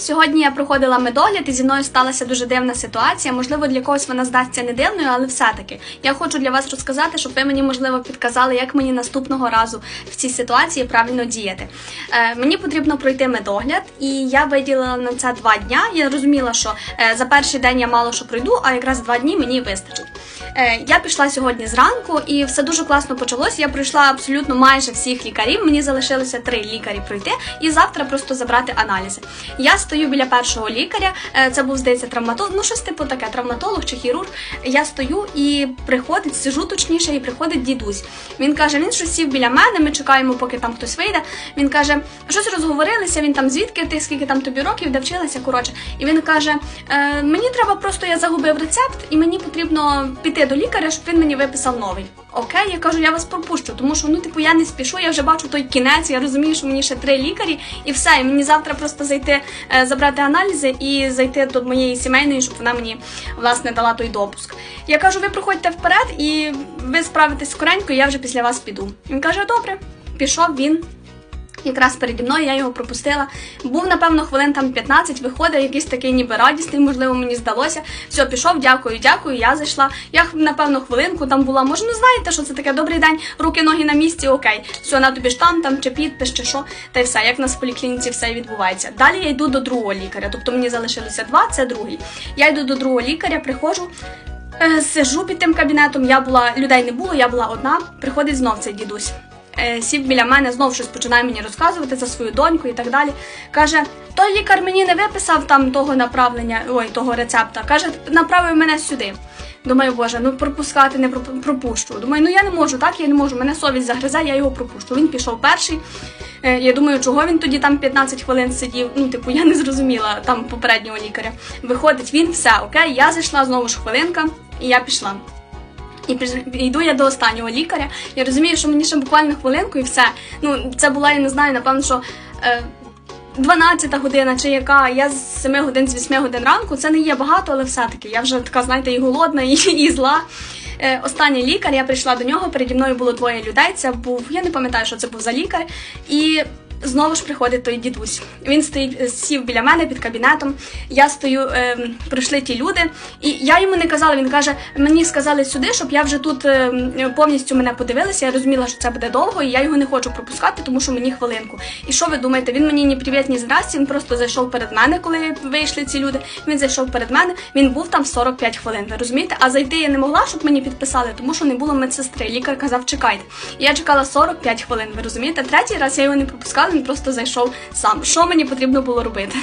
Сьогодні я проходила медогляд і зі мною сталася дуже дивна ситуація. Можливо, для когось вона здасться не дивною, але все-таки я хочу для вас розказати, щоб ви мені можливо підказали, як мені наступного разу в цій ситуації правильно діяти. Е, мені потрібно пройти медогляд, і я виділила на це два дня. Я розуміла, що е, за перший день я мало що пройду, а якраз два дні мені вистачить. Е, я пішла сьогодні зранку, і все дуже класно почалось. Я пройшла абсолютно майже всіх лікарів. Мені залишилося три лікарі пройти, і завтра просто забрати аналізи. Я стою біля першого лікаря. е, Це був здається травматолог, ну щось типу таке, травматолог чи хірург. Я стою і приходить, сижу точніше, і приходить дідусь. Він каже: він щось сів біля мене. Ми чекаємо, поки там хтось вийде. Він каже, щось розговорилися. Він там звідки ти, скільки там тобі років, де вчилася. Коротше, і він каже: е, мені треба просто я загубив рецепт, і мені потрібно піти до лікаря, щоб він мені виписав новий. Окей, я кажу, я вас пропущу, тому що ну типу я не спішу, я вже бачу той кінець. Я розумію, що мені ще три лікарі, і все. І мені завтра просто зайти, е, забрати аналізи і зайти до моєї сімейної, щоб вона мені власне дала той допуск. Я кажу, ви проходьте вперед, і ви справитесь скоренько, і я вже після вас піду. Він каже, добре, пішов він. Якраз переді мною я його пропустила. Був, напевно, хвилин там 15, виходить, якийсь такий ніби радісний, можливо, мені здалося. Все, пішов, дякую, дякую. Я зайшла. Я, напевно, хвилинку там була. Може, ну знаєте, що це таке добрий день, руки, ноги на місці, окей. Все, на тобі штам, там чи підпис, чи що, та й все, як в нас в поліклініці все відбувається. Далі я йду до другого лікаря, тобто мені залишилося два, це другий. Я йду до другого лікаря, приходжу. е, Сижу під тим кабінетом, я була людей не було, я була одна. Приходить знов цей дідусь сів біля мене, знов щось починає мені розказувати за свою доньку і так далі. Каже: той лікар мені не виписав там того направлення, ой, того рецепта. Каже, направив мене сюди. Думаю, боже, ну пропускати не пропущу. Думаю, ну я не можу, так я не можу. Мене совість загризе, я його пропущу. Він пішов перший. Е, Я думаю, чого він тоді там 15 хвилин сидів. Ну, типу, я не зрозуміла там попереднього лікаря. Виходить він, все окей. Я зайшла знову ж хвилинка, і я пішла. І йду я до останнього лікаря. Я розумію, що мені ще буквально хвилинку і все. Ну, це була, я не знаю, напевно, що е, 12 година чи яка. Я з 7 годин, з 8 годин ранку. Це не є багато, але все-таки я вже така, знаєте, і голодна, і, і зла. Е, останній лікар, я прийшла до нього. Переді мною було двоє людей. Це був, я не пам'ятаю, що це був за лікар. І знову ж приходить той дідусь. Він стоїть, е, сів біля мене під кабінетом. Я стою, е, прийшли ті люди, і я йому не казала. Він каже: мені сказали сюди, щоб я вже тут е, повністю мене подивилася. Я розуміла, що це буде довго, і я його не хочу пропускати, тому що мені хвилинку. І що ви думаєте? Він мені ні привіт, ні здрасті. Він просто зайшов перед мене, коли вийшли ці люди. Він зайшов перед мене. Він був там 45 хвилин. Ви розумієте? А зайти я не могла, щоб мені підписали, тому що не було медсестри. Лікар казав, чекайте. І я чекала 45 хвилин. Ви розумієте? Третій раз я його не пропускала. Він просто зайшов сам. Що мені потрібно було робити?